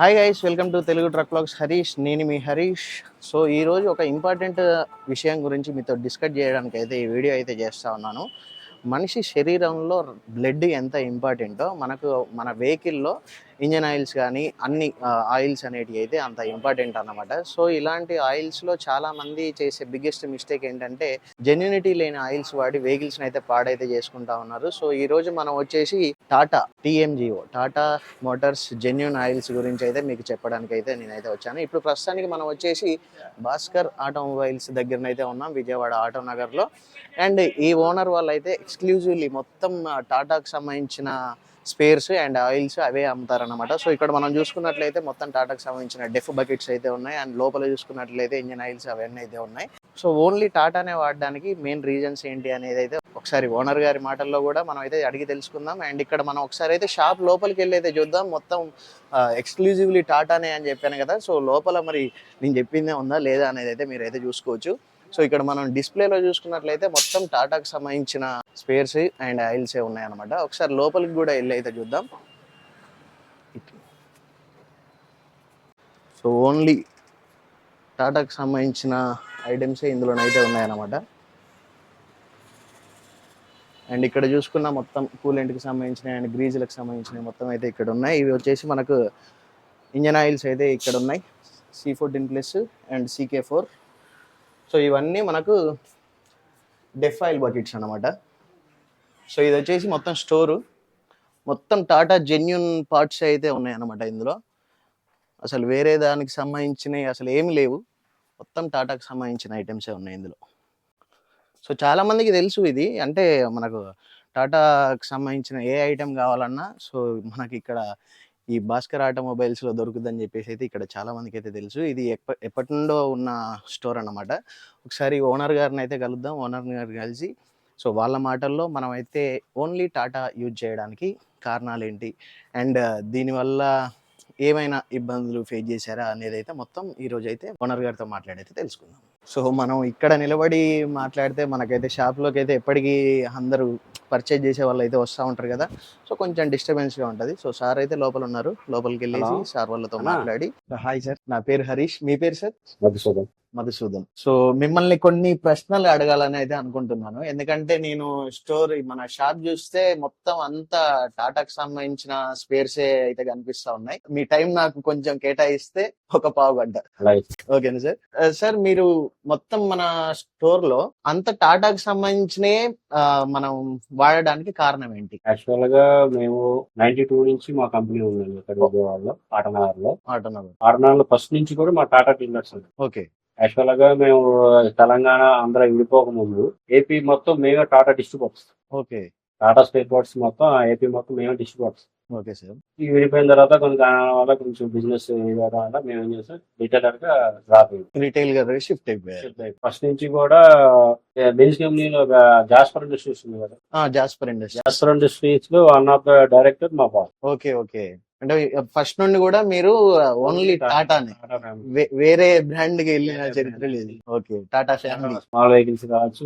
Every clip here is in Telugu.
Hi guys welcome to Telugu truck vlogs Harish నేను మీ హరీష్ సో ఈరోజు ఒక ఇంపార్టెంట్ విషయం గురించి మీతో డిస్కస్ చేయడానికి అయితే ఈ వీడియో అయితే చేస్తూ ఉన్నాను. మనిషి శరీరంలో బ్లడ్ ఎంత ఇంపార్టెంటో మనకు మన వెహికల్లో ఇంజన్ ఆయిల్స్ కానీ అన్ని ఆయిల్స్ అనేటివి అయితే అంత ఇంపార్టెంట్ అన్నమాట. సో ఇలాంటి ఆయిల్స్లో చాలామంది చేసే బిగ్గెస్ట్ మిస్టేక్ ఏంటంటే జెన్యునిటీ లేని ఆయిల్స్ వాడి వెహికల్స్ని అయితే పాడైతే చేసుకుంటా ఉన్నారు. సో ఈ రోజు మనం వచ్చేసి Tata TMGO Tata Motors genuine oils గురించి అయితే మీకు చెప్పడానికి అయితే నేనైతే వచ్చాను. ఇప్పుడు ప్రస్తుతానికి మనం వచ్చేసి భాస్కర్ ఆటోమొబైల్స్ దగ్గరనైతే ఉన్నాం విజయవాడ ఆటో నగర్లో అండ్ ఈ ఓనర్ వాళ్ళు అయితే ఎక్స్క్లూజివ్లీ మొత్తం టాటాకు సంబంధించిన స్పేర్స్ అండ్ ఆయిల్స్ అవే అమ్ముతారన్నమాట. సో ఇక్కడ మనం చూసుకున్నట్లయితే మొత్తం టాటాకి సంబంధించిన డెఫ్ బకెట్స్ అయితే ఉన్నాయి. అండ్ లోపల చూసుకున్నట్లయితే ఇంజన్ ఆయిల్స్ అవన్నీ అయితే ఉన్నాయి. సో ఓన్లీ టాటానే వాడడానికి మెయిన్ రీజన్స్ ఏంటి అనేది అయితే ఒకసారి ఓనర్ గారి మాటల్లో కూడా మనం అయితే అడిగి తెలుసుకుందాం. అండ్ ఇక్కడ మనం ఒకసారి అయితే షాప్ లోపలికి వెళ్ళి అయితే చూద్దాం. మొత్తం ఎక్స్క్లూజివ్లీ టాటానే అని చెప్పాను కదా. సో లోపల మరి నేను చెప్పిందే ఉందా లేదా అనేది అయితే మీరు అయితే చూసుకోవచ్చు. సో ఇక్కడ మనం డిస్ప్లేలో చూసుకున్నట్లయితే మొత్తం టాటాకి సంబంధించిన స్పేర్స్ అండ్ ఆయిల్స్ ఉన్నాయన్నమాట. ఒకసారి లోపలికి కూడా వెళ్ళి అయితే చూద్దాం. సో ఓన్లీ టాటాకి సంబంధించిన ఐటమ్సే ఇందులోనైతే ఉన్నాయన్నమాట. అండ్ ఇక్కడ చూసుకున్న మొత్తం కూలెంట్కి సంబంధించిన అండ్ గ్రీజులకు సంబంధించిన మొత్తం అయితే ఇక్కడ ఉన్నాయి. ఇవి వచ్చేసి మనకు ఇంజన్ ఆయిల్స్ అయితే ఇక్కడ ఉన్నాయి. C fourteen plus and CK four. So ఇవన్నీ మనకు డెఫ్ బకెట్స్ అనమాట సో ఇది వచ్చేసి మొత్తం స్టోరు మొత్తం టాటా జెన్యున్ పార్ట్స్ అయితే ఉన్నాయన్నమాట ఇందులో. అసలు వేరే దానికి సంబంధించినవి అసలు ఏమి లేవు. మొత్తం టాటాకి సంబంధించిన ఐటమ్సే ఉన్నాయి ఇందులో. సో చాలామందికి తెలుసు ఇది. అంటే మనకు టాటాకి సంబంధించిన ఏ ఐటెం కావాలన్నా సో మనకి ఇక్కడ ఈ భాస్కర్ ఆటోమొబైల్స్లో దొరుకుతుందని చెప్పేసి అయితే ఇక్కడ చాలా మందికి అయితే తెలుసు. ఇది ఎప్ప ఎప్పటి నుండో ఉన్న స్టోర్ అన్నమాట. ఒకసారి ఓనర్ గారిని అయితే కలుద్దాం. ఓనర్ గారిని కలిసి సో వాళ్ళ మాటల్లో మనం అయితే ఓన్లీ టాటా యూజ్ చేయడానికి కారణాలు ఏంటి అండ్ దీనివల్ల ఏమైనా ఇబ్బందులు ఫేస్ చేశారా అనేది అయితే మొత్తం ఈరోజు అయితే ఓనర్ గారితో మాట్లాడైతే తెలుసుకుందాం. సో మనం ఇక్కడ నిలబడి మాట్లాడితే మనకైతే షాప్లోకి అయితే ఎప్పటికీ అందరూ పర్చేజ్ చేసే వాళ్ళు అయితే వస్తూ ఉంటారు కదా. సో కొంచెం డిస్టర్బెన్స్గా ఉంటుంది. సో సార్ అయితే లోపల ఉన్నారు. లోపలికి వెళ్ళేసి. సార్ వాళ్ళతో. మాట్లాడి. హాయ్ సార్ నా పేరు హరీష్. మీ పేరు సార్ మధుసూదన్. మధుసూదన్ సో మిమ్మల్ని కొన్ని ప్రశ్నలు అడగాలని అయితే అనుకుంటున్నాను. ఎందుకంటే నేను స్టోర్ మన షాప్ చూస్తే మొత్తం అంతా టాటాకి సంబంధించిన స్పేర్సే అయితే కనిపిస్తా ఉన్నాయి. మీ టైం నాకు కొంచెం కేటాయిస్తే ఒక పావు గంట. ఓకేనా సార్? సార్ మీరు మొత్తం మన స్టోర్లో అంత టాటాకి సంబంధించినే మనం వాడడానికి కారణం ఏంటి? యాక్చువల్గా మేము నైన్టీ టూ నుంచి మా కంపెనీ ఉందండి ఇక్కడ విజయవాడలో లో ఆటోనగర్ ఆటనగర్లో ఫస్ట్ నుంచి కూడా మా టాటా డీలర్స్ ఉంది ఓకే. యాక్చువల్గా మేము తెలంగాణ ఆంధ్ర విడిపోక ముందు ఏపీ మొత్తం మేమే Tata distributors. Okay. Tata state boards మొత్తం ఏపీ మొత్తం మేమే డిస్ట్రిబ్యూటర్స్. Okay sir. ఈ విడిపోయిన తర్వాత కొన్ని కారణాల వల్ల కొంచెం బిజినెస్ వల్ల మేము ఏం చేస్తాం రిటైలర్గా డ్రాప్ రిటైల్గా షిఫ్ట్ అయిపోయారు. ఫస్ట్ నుంచి కూడా బెంచ్ కంపెనీలో జాస్పర్ ఇండస్ట్రీస్ ఉంది కదా. జాస్పర్ ఇండస్ట్రీ జాస్పర్ ఇండస్ట్రీస్లో వన్ ఆఫ్ ద డైరెక్టర్ మా బాస్. Okay okay. అంటే ఫస్ట్ నుండి కూడా మీరు ఓన్లీ టాటానే వేరే బ్రాండ్కి వెళ్ళిన చరిత్ర లేదు. Okay Tata family small vehicles కావచ్చు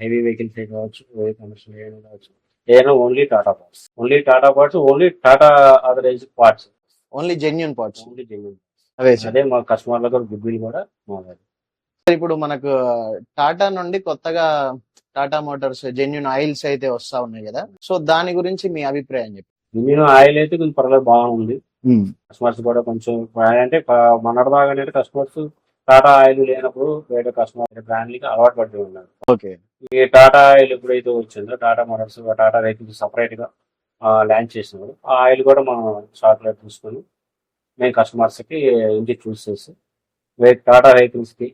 హెవీ వెహికల్స్ కావచ్చు ఏ కమర్షియల్ ఏమైనా కావచ్చు. ఏదైనా only Tata parts only Tata parts only Tata authorised parts only genuine parts only genuine అవే సార్. అదే మా కస్టమర్ల కూడా గుడ్ విల్ కూడా మాది ఇప్పుడు మనకు టాటా నుండి కొత్తగా టాటా మోటార్స్ జెన్యున్ ఆయిల్స్ అయితే వస్తా ఉన్నాయి కదా. సో దాని గురించి మీ అభిప్రాయం చెప్పి ఇంజిన్ ఆయిల్ అయితే కొంచెం పర్వాలేదు బాగుంది. కస్టమర్స్ కూడా కొంచెం అంటే మొన్నటిదాకా కస్టమర్స్ టాటా ఆయిల్ లేనప్పుడు వేరే కస్టమర్ బ్రాండ్లకి అలవాటు పడుతూ ఉన్నారు ఓకే. ఈ టాటా ఆయిల్ ఎప్పుడైతే వచ్చిందో టాటా మోటార్స్ టాటా వెహికల్స్ సపరేట్గా లాంచ్ చేసినాడు ఆ ఆయిల్ కూడా మనం షాప్లో తీసుకొని మేము కస్టమర్స్కి ఇంటికి చూస్ చేసి టాటా వెహికల్స్కి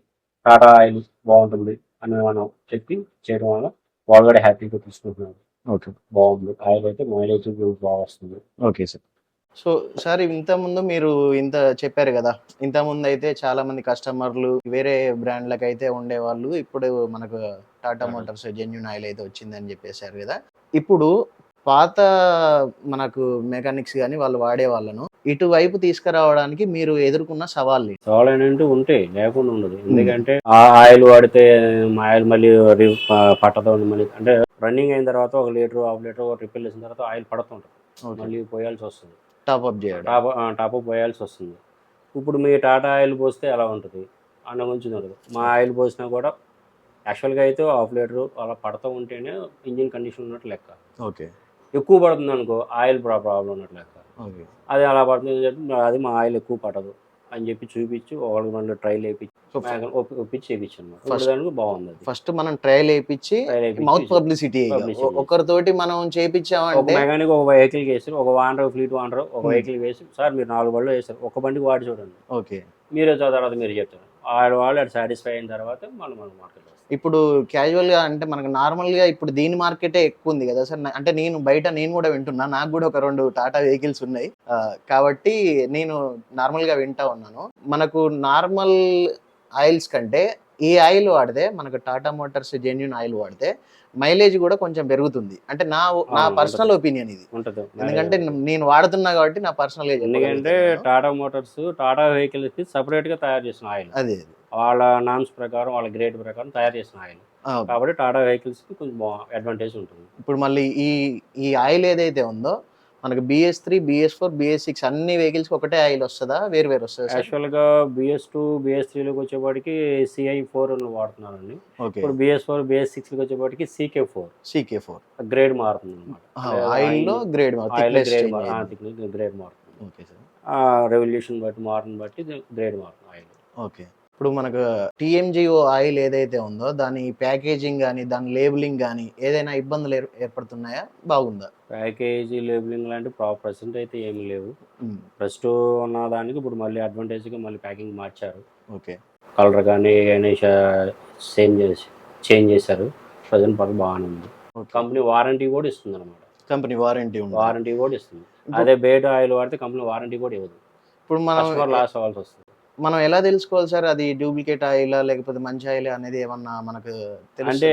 టాటా ఆయిల్ బాగుంటుంది అని మనం చెప్పి చేయడం వల్ల వాళ్ళు కూడా హ్యాపీగా తీసుకుంటున్నారు. ఓకే. బాగుంది. ఆయిల్ అయితే మైలేజ్ బాగా వస్తుంది. Okay sir. సో సార్ ఇంత ముందు మీరు ఇంత చెప్పారు కదా. ఇంత ముందు అయితే చాలా మంది కస్టమర్లు వేరే బ్రాండ్లకు అయితే ఉండేవాళ్ళు. ఇప్పుడు మనకు టాటా. మోటార్స్ జెన్యున్ ఆయిల్ అయితే వచ్చిందని చెప్పేశారు కదా. ఇప్పుడు పాత మనకు మెకానిక్స్ కానీ వాళ్ళు వాడే వాళ్ళను ఇటువైపు తీసుకురావడానికి మీరు ఎదుర్కొన్న సవాళ్ళు? సవాల్ ఏంటంటే ఉంటాయి లేకుండా ఉండదు. ఎందుకంటే ఆ ఆయిల్ వాడితే మా ఆయిల్ మళ్ళీ పట్టదు మళ్ళీ అంటే రన్నింగ్ అయిన తర్వాత ఒక లీటర్ హాఫ్ లీటర్ రిపేర్ చేసిన తర్వాత ఆయిల్ పడుతుంటుంది. మళ్ళీ పోయాల్సి వస్తుంది. టాప్ అప్ చేయడం. టాప్ టాప్ అప్ పోయాల్సి వస్తుంది. ఇప్పుడు మీ టాటా ఆయిల్ పోస్తే ఎలా ఉంటుంది? అన్న గురించి ఉండదు మా ఆయిల్ పోసినా కూడా యాక్చువల్గా అయితే హాఫ్ లీటర్ అలా పడుతూ ఉంటేనే ఇంజిన్ కండిషన్ ఉన్నట్టు లెక్క. ఓకే. ఎక్కువ పడుతుంది అనుకో ఆయిల్ ప్రాబ్లం ఉన్నట్టు లెక్క. అది అలా పడుతుంది అది మా ఆయిల్ ఎక్కువ పడదు అని చెప్పి చూపించి ఒకటి రెండు ట్రైల్ వేయించి ఒప్పించి చేయించి అనమాట First- దానికి బాగుంది ఫస్ట్ మనం ట్రయల్ వేయించి మౌత్ పబ్లిసిటీ. ఒకరితోటి మనం చేయించామంటే మెకానిక్ ఒక వెహికల్ వేసారు ఒక వాండర్ ఫ్లీట్ వాండర్ ఒక. వెహికల్ వేసి సార్ మీరు నాలుగు బళ్ళు వేసారు ఒక బండికి వాడి చూడండి. ఓకే. మీరే తర్వాత మీరు చెప్తారు. ఆడ వాళ్ళు అది సాటిస్ఫై అయిన తర్వాత మనం మనం మార్కెట్ ఇప్పుడు క్యాజువల్గా అంటే మనకు నార్మల్గా ఇప్పుడు దీని మార్కెటే ఎక్కువ ఉంది కదా. సార్ అంటే నేను బయట నేను కూడా వింటున్నా. నాకు కూడా ఒక రెండు టాటా వెహికల్స్ ఉన్నాయి. కాబట్టి నేను నార్మల్గా వింటా ఉన్నాను. మనకు నార్మల్ ఆయిల్స్ కంటే ఈ ఆయిల్ వాడితే మనకు టాటా మోటార్స్ జెన్యున్ ఆయిల్ వాడితే మైలేజ్ కూడా కొంచెం పెరుగుతుంది. అంటే నా నా పర్సనల్ ఒపీనియన్ ఇది. ఉంటుంది. ఎందుకంటే నేను వాడుతున్నా కాబట్టి నా పర్సనల్ ఎందుకంటే. టాటా మోటార్స్ టాటా వెహికల్స్కి సపరేట్గా తయారు చేసిన ఆయిల్. అదే. వాళ్ళ నామ్స్ ప్రకారం వాళ్ళ గ్రేడ్ ప్రకారం తయారు చేసిన ఆయిల్. కాబట్టి టాటా వెహికల్స్కి కొంచెం అడ్వాంటేజ్ ఉంటుంది. ఇప్పుడు మళ్ళీ ఈ ఈ ఆయిల్ ఏదైతే ఉందో మనకు BS three BS four BS six అన్ని వెహికల్స్ ఒకటే ఆయిల్ వస్తుందా? వేరు వేరు వస్తుందా సార్? యాక్చువల్గా బిఎస్ టూ బిఎస్ త్రీలోకి వచ్చేపాటికి సిఐ ఫోర్ వాడుతున్నారండి. ఇప్పుడు బిఎస్ ఫోర్ బిఎస్ సిక్స్లోకి వచ్చేపాటికి CK four CK four grade మారుతుంది అనమాట ఆయిల్లో గ్రేడ్ ఆయిల్ గ్రేడ్ గ్రేడ్ మారుతుంది. రెవల్యూషన్ బట్టి మారుతుంది బట్టి గ్రేడ్ మారుతుంది ఆయిల్. ఓకే. ఇప్పుడు మనకు టిఎంజిఓ ఆయిల్ ఏదైతే ఉందో దాని ప్యాకేజింగ్ కానీ దాని లేబులింగ్ కానీ ఏదైనా ఇబ్బందులు ఏర్- ఏర్పడుతున్నాయా? బాగుందా? ప్యాకేజీ లేబులింగ్ లాంటి ప్రెసెంట్ అయితే ఏమీ లేవు. ఫస్ట్ ఉన్న దానికి ఇప్పుడు మళ్ళీ అడ్వాంటేజ్గా మళ్ళీ ప్యాకింగ్ మార్చారు. ఓకే. కలర్ కానీ చేంజ్ చేసి చేంజ్ చేశారు. ప్రజెంట్ పర్లేదు బాగానే ఉంది. కంపెనీ వారంటీ కూడా ఇస్తుంది అనమాట కంపెనీ వారంటీ ఉంది. వారంటీ కూడా ఇస్తుంది. అదే బేట ఆయిల్ వాడితే కంపెనీ వారంటీ కూడా ఇవ్వదు. ఇప్పుడు మనం లాస్ అవ్వాల్సి వస్తుంది. మనం ఎలా తెలుసుకోవాలి సార్ అది డూప్లికేట్ ఆయిల్ లేకపోతే మంచి ఆయిల్ అనేది ఏమన్నా మనకు అంటే?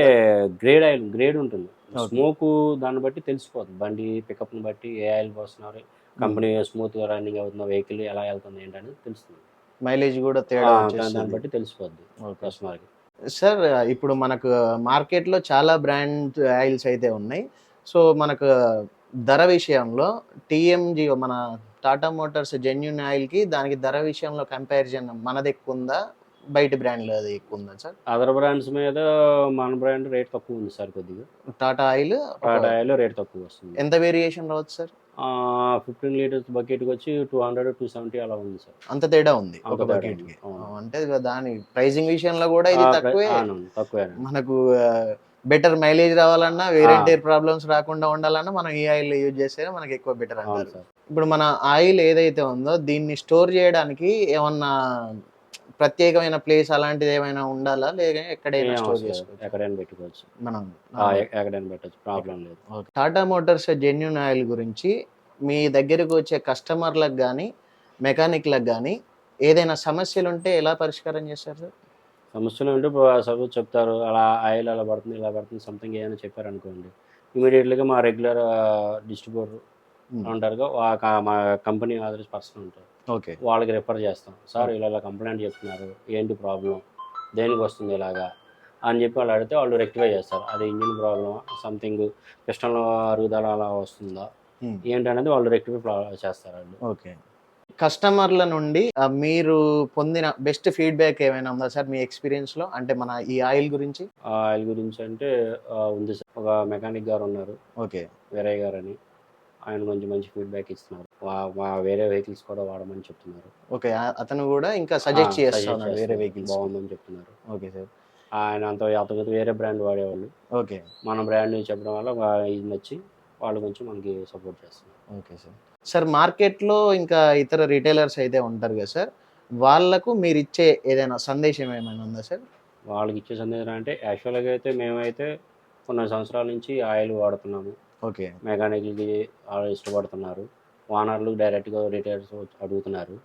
గ్రేడ్ ఆయిల్ గ్రేడ్ ఉంటుంది. స్మోక్ దాన్ని బట్టి తెలిసిపోతుంది బండి pickup ని బట్టి ఏ ఆయిల్ పోస్తున్నారు కంపెనీ స్మూత్గా రన్నింగ్ అవుతున్న వెహికల్ ఎలా వెళ్తుంది ఏంటనేది తెలుస్తుంది మైలేజ్ కూడా తేడా దాన్ని. బట్టి తెలిసిపోద్ది ఓకే. కస్టమర్కి సార్ ఇప్పుడు మనకు మార్కెట్లో చాలా బ్రాండ్ ఆయిల్స్ అయితే ఉన్నాయి సో మనకు ధర విషయంలో టీఎంజీ మన టాటా మోటార్స్ జెన్యున్ ఆయిల్కి దానికి ధర విషయంలో కంపారిజన్ మనది ఎక్కువ ఉందా బయట బ్రాండ్లో అది ఎక్కువ ఉందా సార్? అదర్ బ్రాండ్స్ మీద మన బ్రాండ్ రేట్ తక్కువ ఉంది సార్ కొద్దిగా. Tata oil Tata oil rate తక్కువ వస్తుంది. ఎంత వేరియేషన్ రావచ్చు సార్? ఫిఫ్టీన్ లీటర్స్ బకెట్ వచ్చి టూ హండ్రెడ్ టూ సెవెంటీ అలా ఉంది సార్. అంత తేడా ఉంది ఒక బకెట్కి. అంటే దాని ప్రైజింగ్ విషయంలో కూడా ఇది తక్కువే. తక్కువే. మనకు బెటర్ మైలేజ్ రావాలన్నా వేరే. ప్రాబ్లమ్స్ రాకుండా ఉండాలన్నా మనం ఈ ఆయిల్ యూజ్ చేస్తే మనకి ఎక్కువ బెటర్ అంటారు. ఇప్పుడు మన ఆయిల్ ఏదైతే ఉందో దీన్ని స్టోర్ చేయడానికి ఏమన్నా ప్రత్యేకమైన ప్లేస్ అలాంటిది ఏమైనా ఉండాలా? లేక ఎక్కడైనా స్టోర్ లేదు. చేసుకోవచ్చు? ఎక్కడైనా పెట్టుకోవచ్చు. మనం ఎక్కడైనా పెట్టచ్చు. ప్రాబ్లం లేదు. టాటా మోటార్స్ జెన్యున్ ఆయిల్ గురించి మీ దగ్గరకు వచ్చే కస్టమర్లకు కానీ మెకానిక్లకు కానీ ఏదైనా సమస్యలు ఉంటే ఎలా పరిష్కారం చేస్తారు సార్? సమస్యలు ఉంటే సపోజ్ చెప్తారు. అలా ఆయిల్ అలా పడుతుంది ఇలా పడుతుంది సంథింగ్ ఏదైనా చెప్పారు అనుకోండి. ఇమీడియట్లీగా మా రెగ్యులర్ డిస్ట్రిబ్యూటర్ Hmm. ఉంటారుగా మా కంపెనీ ఆథరైజ్ పర్సన్ ఉంటారు. ఓకే వాళ్ళకి రిఫర్ చేస్తాం. సార్ ఇలా ఇలా కంప్లైంట్ చెప్తున్నారు. ఏంటి ప్రాబ్లం దేనికి వస్తుంది ఇలాగా? అని చెప్పి వాళ్ళు అడిగితే వాళ్ళు రెక్టిఫై చేస్తారు. అది ఇంజిన్ ప్రాబ్లమ్ సంథింగ్ పిస్టన్లో అరుగుదల అలా వస్తుందా? Hmm. ఏంటనేది వాళ్ళు రెక్టిఫై చేస్తారు వాళ్ళు. ఓకే కస్టమర్ల నుండి మీరు పొందిన బెస్ట్ ఫీడ్బ్యాక్ ఏమైనా ఉందా సార్ మీ experience లో? అంటే మన ఈ ఆయిల్ గురించి? ఆయిల్ గురించి అంటే ఉంది సార్. ఒక మెకానిక్ గారు ఉన్నారు. ఓకే. వీరయ్య గారు అని ఆయన కొంచెం మంచి ఫీడ్బ్యాక్ ఇస్తున్నారు. వేరే వెహికల్స్ కూడా వాడమని చెప్తున్నారు. ఓకే. అతను కూడా ఇంకా సజెస్ట్ ఆ, చేస్తా suggest ఉన్నాడు వేరే చేస్తున్నారు. వెహికల్స్ బాగుందని చెప్తున్నారు. Okay sir. ఆయన అంత అతను వేరే బ్రాండ్ వాడేవాళ్ళు. ఓకే. మన బ్రాండ్ చెప్పడం వల్ల ఇది నచ్చి వాళ్ళు కొంచెం మనకి సపోర్ట్ చేస్తున్నారు. Okay sir. సార్ మార్కెట్లో ఇంకా ఇతర రిటైలర్స్ అయితే ఉంటారు కదా సార్ వాళ్ళకు మీరు ఇచ్చే ఏదైనా సందేశం ఏమైనా ఉందా సార్? వాళ్ళకి ఇచ్చే సందేశం అంటే యాక్చువల్గా అయితే మేమైతే కొన్ని సంవత్సరాల నుంచి ఆయిల్ వాడుతున్నాము. ఓకే. మెకానిక్కి వాళ్ళు ఇష్టపడుతున్నారు. ఓనర్లు డైరెక్ట్గా రిటైలర్స్ అడుగుతున్నారు.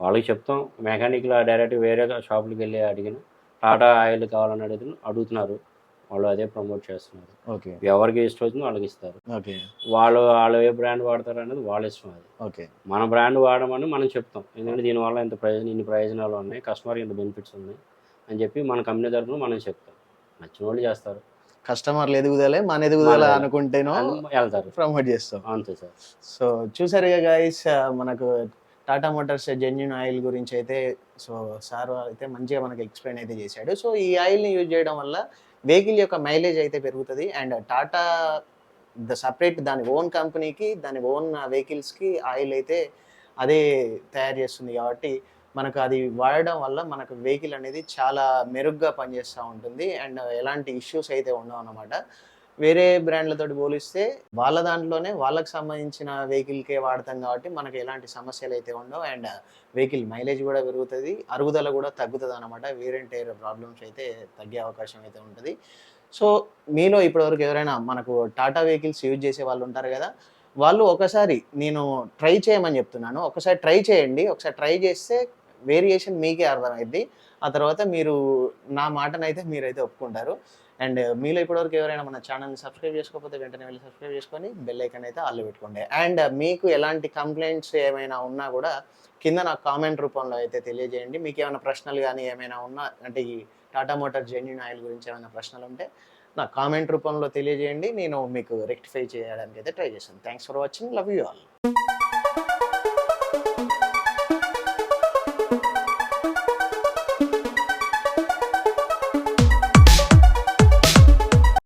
వాళ్ళకి చెప్తాం మెకానిక్లు డైరెక్ట్ వేరే షాపులకు వెళ్ళి అడిగిన టాటా ఆయిల్ కావాలని అడుగుతున్నారు. వాళ్ళు అదే ప్రమోట్ చేస్తున్నారు. ఓకే. ఎవరికి ఇష్టం వచ్చిందో వాళ్ళకి ఇస్తారు. ఓకే. వాళ్ళు వాళ్ళు ఏ బ్రాండ్ వాడతారు అనేది వాళ్ళ ఇష్టం అది. ఓకే. మన బ్రాండ్ వాడమని మనం చెప్తాం. ఎందుకంటే దీనివల్ల ఇంత ప్రయోజనం ఇన్ని ప్రయోజనాలు ఉన్నాయి కస్టమర్కి ఇంత బెనిఫిట్స్ ఉన్నాయి అని చెప్పి మన కంపెనీ తరఫున మనం చెప్తాం. నచ్చిన వాళ్ళు చేస్తారు. కస్టమర్లు ఎదుగుదలే మన ఎదుగుదల అనుకుంటేనో అని వెళ్తారు. ప్రమోట్ చేస్తాం. అంతే సార్. సో చూసారుగా గైస్ మనకు టాటా మోటార్స్ జెన్యున్ ఆయిల్ గురించి అయితే సో సార్ అయితే మంచిగా మనకి ఎక్స్ప్లెయిన్ అయితే చేశాడు. సో ఈ ఆయిల్ని యూజ్ చేయడం వల్ల వెహికల్ యొక్క మైలేజ్ అయితే పెరుగుతుంది. అండ్ టాటా ద సపరేట్ దాని ఓన్ కంపెనీకి దాని ఓన్ వెహికల్స్కి ఆయిల్ అయితే అదే తయారు చేస్తుంది కాబట్టి మనకు అది వాడడం వల్ల మనకు వెహికల్ అనేది చాలా మెరుగ్గా పనిచేస్తూ ఉంటుంది. అండ్ ఎలాంటి ఇష్యూస్ అయితే ఉండవు అన్నమాట. వేరే బ్రాండ్లతో పోలిస్తే వాళ్ళ దాంట్లోనే వాళ్ళకి సంబంధించిన వెహికల్కే వాడతాం కాబట్టి మనకు ఎలాంటి సమస్యలు అయితే ఉండవు. అండ్ వెహికల్ మైలేజ్ కూడా పెరుగుతుంది అరుగుదల కూడా తగ్గుతుంది అనమాట వేరెంట్ ఎయిర్ ప్రాబ్లమ్స్ అయితే తగ్గే అవకాశం అయితే ఉంటుంది. సో మీలో ఇప్పటివరకు ఎవరైనా మనకు టాటా వెహికల్స్ యూజ్ చేసే వాళ్ళు ఉంటారు కదా వాళ్ళు ఒకసారి నేను ట్రై చేయమని చెప్తున్నాను. ఒకసారి ట్రై చేయండి. ఒకసారి ట్రై చేస్తే వేరియేషన్ మీకే అర్థమైద్ది. ఆ తర్వాత మీరు నా మాటనైతే మీరైతే ఒప్పుకుంటారు. అండ్ మీలో ఇప్పటివరకు ఎవరైనా మన ఛానల్ని సబ్స్క్రైబ్ చేసుకోకపోతే వెంటనే వెళ్ళి సబ్స్క్రైబ్ చేసుకొని బెల్ ఐకన్ అయితే ఆల్లో పెట్టుకోండి. అండ్ మీకు ఎలాంటి కంప్లైంట్స్ ఏమైనా ఉన్నా కూడా కింద నాకు కామెంట్ రూపంలో అయితే తెలియజేయండి. మీకు ఏమైనా ప్రశ్నలు కానీ ఏమైనా ఉన్నా అంటే ఈ టాటా మోటార్ జెన్యున్ ఆయిల్ గురించి ఏమైనా ప్రశ్నలు ఉంటే నాకు కామెంట్ రూపంలో తెలియజేయండి. నేను మీకు రెక్టిఫై చేయడానికి అయితే ట్రై చేస్తాను. Thanks for watching love you all